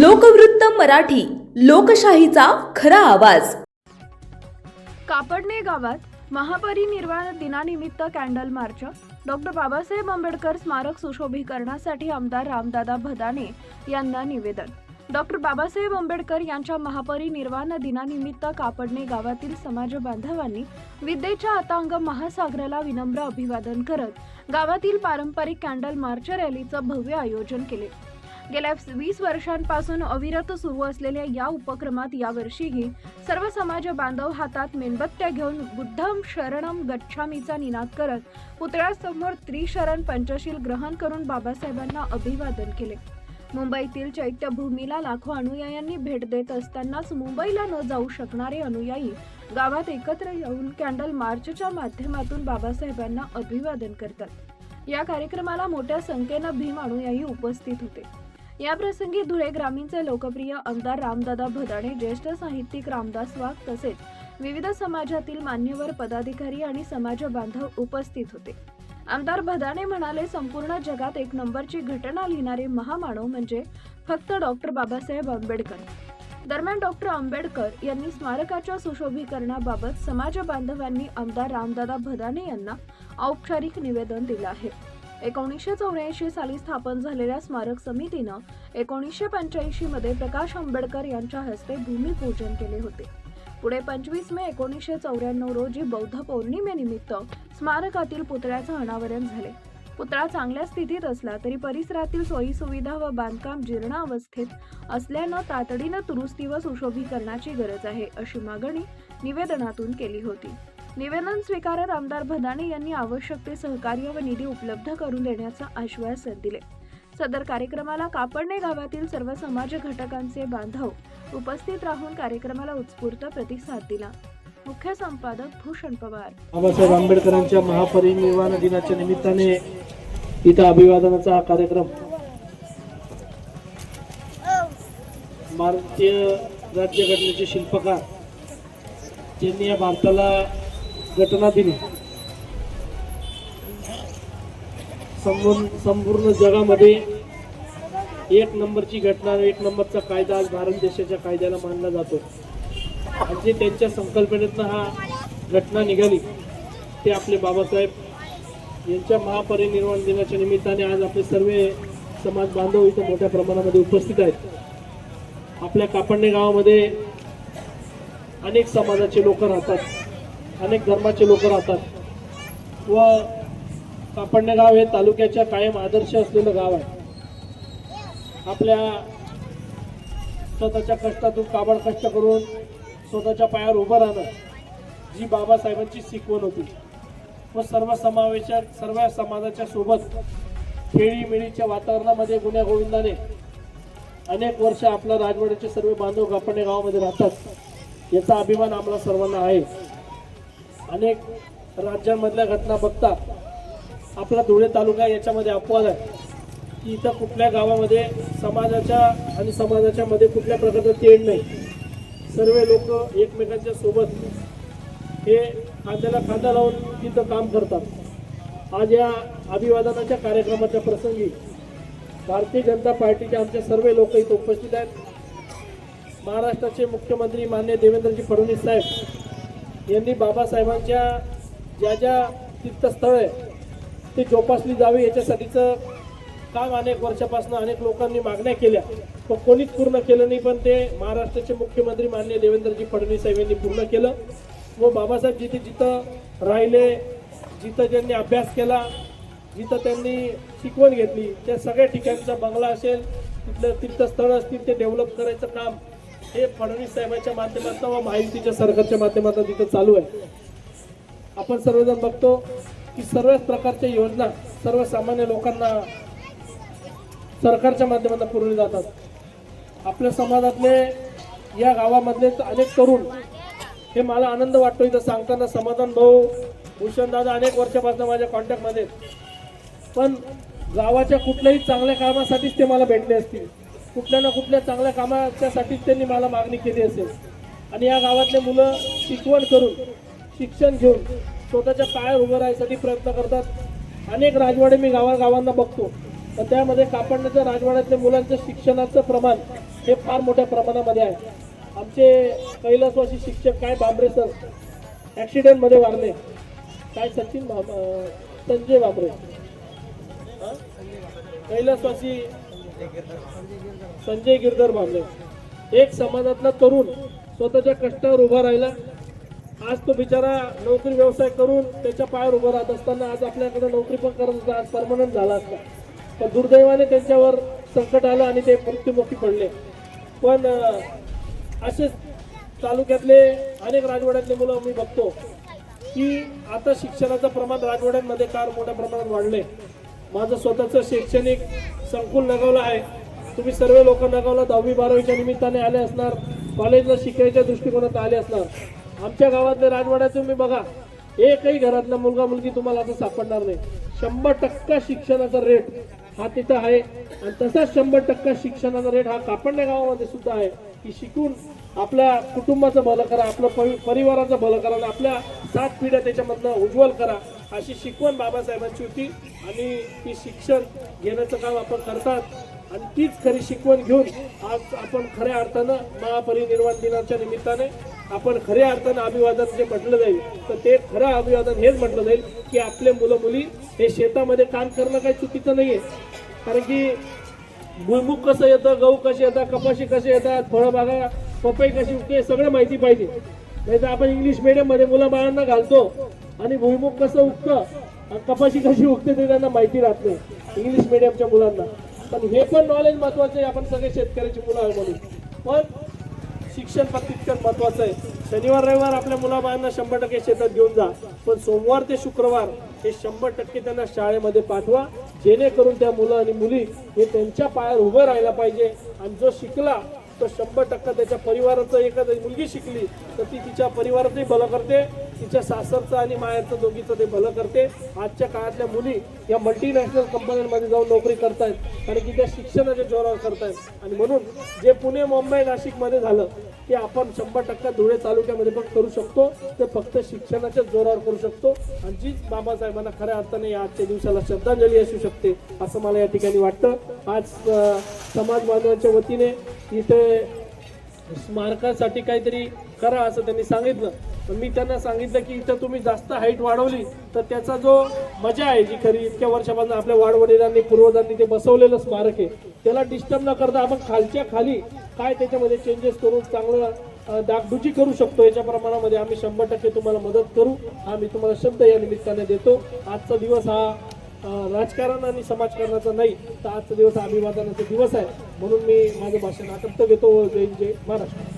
लोकवृत्त मराठी लोकशाहीचा खरा आवाज. कापडणे गावात महापरिनिर्वाण दिनानिमित्त candle march. Doctor Babasaheb Ambedkar स्मारक सुशोभीकरणासाठी आमदार रामदादा भदाने यांना निवेदन. डॉक्टर बाबासाहेब आंबेडकर यांच्या महापरिनिर्वाण दिनानिमित्त कापडणे गावातील समाज बांधवांनी विद्येच्या अतांग महासागराला विनम्र अभिवादन करत गावातील पारंपरिक कॅन्डल मार्च रॅलीचं भव्य आयोजन केले. गेल्या वीस वर्षांपासून अविरत सुरू असलेल्या या उपक्रमात यावर्षीही सर्व समाज बांधव हातात मेणबत्त्या घेऊन बुद्धम शरणम गच्छामीचा निनाद करत पुतळ्यासमोर त्रिशरण पंचशील ग्रहण करून बाबासाहेबांना अभिवादन केले. मुंबईतील चैत्यभूमीला लाखो अनुयायांनी भेट देत असतानाच मुंबईला न जाऊ शकणारे अनुयायी गावात एकत्र येऊन कॅन्डल मार्चच्या माध्यमातून बाबासाहेबांना अभिवादन करतात. या कार्यक्रमाला मोठ्या संख्येनं भीम अनुयायी उपस्थित होते. याप्रसंगी धुळे ग्रामीणचे लोकप्रिय आमदार रामदादा भदाणे ज्येष्ठ साहित्यिक रामदास वाघ तसेच विविध समाजातील मान्यवर पदाधिकारी आणि समाज बांधव उपस्थित होते. आमदार भदाणे म्हणाले संपूर्ण जगात एक नंबरची घटना लिहिणारे महामानव म्हणजे फक्त डॉक्टर बाबासाहेब आंबेडकर. दरम्यान डॉक्टर आंबेडकर यांनी स्मारकाच्या सुशोभीकरणाबाबत समाज बांधवांनी आमदार रामदादा भदाणे यांना औपचारिक निवेदन दिलं आहे. एकोणीसशे चौऱ्याऐंशी साली स्थापन झालेल्या स्मारक समितीनं एकोणीसशे पंच्याऐंशी मध्ये प्रकाश आंबेडकर यांच्या हस्ते भूमिपूजन केले होते. पुढे पंचवीस मे एकोणीसशे चौऱ्याण्णव रोजी बौद्ध पौर्णिमेनिमित्त स्मारकातील पुतळ्याचं अनावरण झाले. पुतळा चांगल्या स्थितीत असला तरी परिसरातील सोयीसुविधा व बांधकाम जीर्ण अवस्थेत असल्यानं तातडीनं दुरुस्ती व सुशोभीकरणाची गरज आहे अशी मागणी निवेदनातून केली होती. निवेदन स्वीकारत आमदार भदाणे यांनी आवश्यक ते सहकार्य व निधी उपलब्ध करून देण्याचं आश्वासन दिले. सदर कार्यक्रमाला कापडणे गावातील सर्व समाज घटकांचे बांधव उपस्थित राहून कार्यक्रमाला उत्स्फूर्त प्रतिसाद दिला. मुख्य संपादक भूषण पवार. बाबासाहेब आंबेडकरांच्या महापरिनिर्वाण दिनाच्या निमित्ताने इथं अभिवादनाचा हा कार्यक्रम भारतीय राज्यघटनेचे शिल्पकार ज्यांनी या भारताला घटना दिली. संपूर्ण संपूर्ण जगामध्ये एक नंबरची घटना एक नंबरचा कायदा आज भारत देशाच्या कायद्याला मानला जातो. आणि जे त्यांच्या संकल्पनेतनं हा घटना निघाली ते आपले बाबासाहेब यांच्या महापरिनिर्वाण दिनाच्या निमित्ताने आज आपले सर्व समाज बांधव इथं मोठ्या प्रमाणामध्ये उपस्थित आहेत. आपल्या कापडणे गावामध्ये अनेक समाजाचे लोक राहतात. अनेक धर्माचे लोक राहतात. व कापडणे गाव हे तालुक्याच्या कायम आदर्श असलेलं गाव आहे. आपल्या स्वतःच्या कष्टातून काबड कष्ट करून स्वतःच्या पायावर उभं राहणं जी बाबासाहेबांची शिकवण होती. व सर्व समावेशात सर्व समाजाच्या सोबत खेळीमेळीच्या वातावरणामध्ये गुन्ह्या गोविंदाने अनेक वर्ष आपल्या राजवाड्याचे सर्व बांधव कापडणे गावामध्ये राहतात. याचा अभिमान आम्हाला सर्वांना आहे. अनेक राज्यांमधल्या घटना बघता आपला धुळे तालुका याच्यामध्ये अपवाद आहे. की इथं कुठल्या गावामध्ये समाजाच्या आणि समाजाच्या मध्ये कुठल्या प्रकारचं तेढ नाही. सर्व लोक एकमेकांच्या सोबत हे खांद्याला खांदा लावून तिथं काम करतात. आज या अभिवादनाच्या कार्यक्रमाच्या प्रसंगी भारतीय जनता पार्टीचे आमचे सर्व लोक इथं उपस्थित आहेत. महाराष्ट्राचे मुख्यमंत्री मान्य देवेंद्रजी फडणवीस साहेब यांनी बाबासाहेबांच्या ज्या ज्या तीर्थस्थळ आहे ती जोपासली जावी याच्यासाठीचं काम अनेक वर्षापासून अनेक लोकांनी मागण्या केल्या. पण कोणीच पूर्ण केलं नाही पण ते महाराष्ट्राचे मुख्यमंत्री मान्य देवेंद्रजी फडणवीस साहेब यांनी पूर्ण केलं. व बाबासाहेब जिथे जिथं राहिले जिथं ज्यांनी अभ्यास केला जिथं त्यांनी शिकवण घेतली त्या सगळ्या ठिकाणचा बंगला असेल तिथलं तीर्थस्थळं असतील ते डेव्हलप करायचं काम हे फडणवीस साहेबांच्या माध्यमातून व माहितीच्या सरकारच्या माध्यमातून तिथं चालू आहे. आपण सर्वजण बघतो की सर्वच प्रकारच्या योजना सर्वसामान्य लोकांना सरकारच्या माध्यमातून पुरवले जातात. आपल्या समाजातले या गावामधले अनेक तरुण हे मला आनंद वाटतो इथं सांगताना. समाधान भाऊ भूषणदादा अनेक वर्षापासून माझ्या कॉन्टॅक्टमध्ये पण गावाच्या कुठल्याही चांगल्या कामासाठीच ते मला भेटले असतील. कुठल्या ना कुठल्या चांगल्या कामाच्यासाठीच त्यांनी मला मागणी केली असेल. आणि या गावातले मुलं शिकवण करून शिक्षण घेऊन स्वतःच्या पायावर उभं राहण्यासाठी प्रयत्न करतात. अनेक राजवाडे मी गावागावांना बघतो. तर त्यामध्ये कापडण्याच्या राजवाड्यातल्या मुलांचं शिक्षणाचं प्रमाण हे फार मोठ्या प्रमाणामध्ये आहे. आमचे कैलासवासी शिक्षक काय बांबरे सर ॲक्सिडेंटमध्ये वारले. काय सचिन भाम- संजय बांबरे. कैलासवासी संजय गिरधर बांबरे एक समाजातला तरुण स्वतःच्या कष्टावर उभा राहिला. आज तो बिचारा नोकरी व्यवसाय करून त्याच्या पायावर उभा राहत असताना आज आपल्याकडे नोकरी पण करत असता आज परमनंट झाला असता. पण दुर्दैवाने त्यांच्यावर संकट आलं आणि ते मृत्युमुखी पडले. पण असेच तालुक्यातले अनेक राजवाड्यातले मुलं मी बघतो की आता शिक्षणाचं प्रमाण राजवाड्यांमध्ये फार मोठ्या प्रमाणात वाढले माझं स्वतःचं शैक्षणिक संकुल नगवलं आहे. तुम्ही सर्व लोक नगावला दहावी बारावीच्या निमित्ताने आले असणार. कॉलेजला शिकायच्या दृष्टिकोनात आले असणार. आमच्या गावातले राजवाड्यात तुम्ही बघा. एकही घरातला मुलगा मुलगी तुम्हाला असं सापडणार नाही. शंभर टक्का शिक्षणाचा रेट हा तिथं आहे. आणि तसाच शंभर टक्का शिक्षणाचा रेट हा कापडण्या गावामध्ये सुद्धा आहे. की शिकून आपल्या कुटुंबाचं भलं करा आपलं परि- परिवाराचं भलं करा आणि आपल्या सात पिढ्या त्याच्यामधनं उज्ज्वल करा. अशी शिकवण बाबासाहेबांची होती. आणि ती शिक्षण घेण्याचं काम आपण करतात. आणि तीच खरी शिकवण घेऊन आज आपण खऱ्या अर्थानं महापरिनिर्वाण दिनाच्या निमित्ताने आपण खऱ्या अर्थानं अभिवादन जे म्हटलं जाईल तर ते खरं अभिवादन हेच म्हटलं जाईल की आपले मुलं मुली हे शेतामध्ये काम करणं काही चुकीचं नाही आहे कारण की भुईमुग कसं येतं गहू कसे येतात कपाशी कसे येतात फळबागा पपई कशी उगते हे सगळं माहिती पाहिजे. नाही तर आपण इंग्लिश मिडियममध्ये मुलं बाळांना घालतो. आणि भुईमुग कसं उगतं आणि कपाशी कशी उगते ते त्यांना माहिती राहत नाही इंग्लिश मिडियमच्या मुलांना. पण हे पण नॉलेज महत्वाचं आहे आपण सगळे शेतकऱ्याची मुलं आहे म्हणून. पण शिक्षण पण तितकंच महत्वाचं आहे. शनिवार रविवार आपल्या मुलाबाळांना शंभर टक्के शेतात घेऊन जा. पण सोमवार ते शुक्रवार हे शंभर टक्के त्यांना शाळेमध्ये पाठवा. जेणेकरून त्या मुलं आणि मुली हे त्यांच्या पायावर उभं राहायला पाहिजे. आणि जो शिकला तो शंभर टक्का त्याच्या परिवाराचं एखादी मुलगी शिकली तर ती तिच्या परिवाराचंही भलं करते. तिच्या सासरचं आणि मायाचं दोघीचं ते भलं करते. आजच्या काळातल्या मुली या मल्टीनॅशनल कंपन्यांमध्ये जाऊन नोकरी करतायत. कारण की त्या शिक्षणाच्या जोरावर करतायत. आणि म्हणून जे पुणे मुंबई नाशिकमध्ये झालं ते आपण शंभर टक्का धुळे तालुक्यामध्ये पण करू शकतो. ते फक्त शिक्षणाच्या जोरावर करू शकतो. आणि जीच बाबासाहेबांना खऱ्या अर्थाने या आजच्या दिवसाला श्रद्धांजली असू शकते असं मला या ठिकाणी वाटतं. आज समाज बांधवांच्या वतीने इथे स्मारकासाठी काहीतरी करा असं त्यांनी सांगितलं. पण मी त्यांना सांगितलं की इथं तुम्ही जास्त हाईट वाढवली तर त्याचा जो मजा आहे जी खरी इतक्या वर्षापासून आपल्या वाडवडिलांनी पूर्वजांनी ते बसवलेलं स्मारक आहे त्याला डिस्टर्ब न करता आपण खालच्या खाली काय त्याच्यामध्ये चेंजेस करून चांगलं अं, डागडुजी करू शकतो. याच्या प्रमाणामध्ये आम्ही शंभर टक्के तुम्हाला मदत करू. हा मी तुम्हाला शब्द या निमित्ताने देतो. आजचा दिवस हा राजकारण आणि समाजकारणाचा नाही तर आजचा दिवस हा अभिवादनाचा दिवस आहे. म्हणून मी माझं भाषण आटप्त घेतो. जय जय महाराष्ट्र.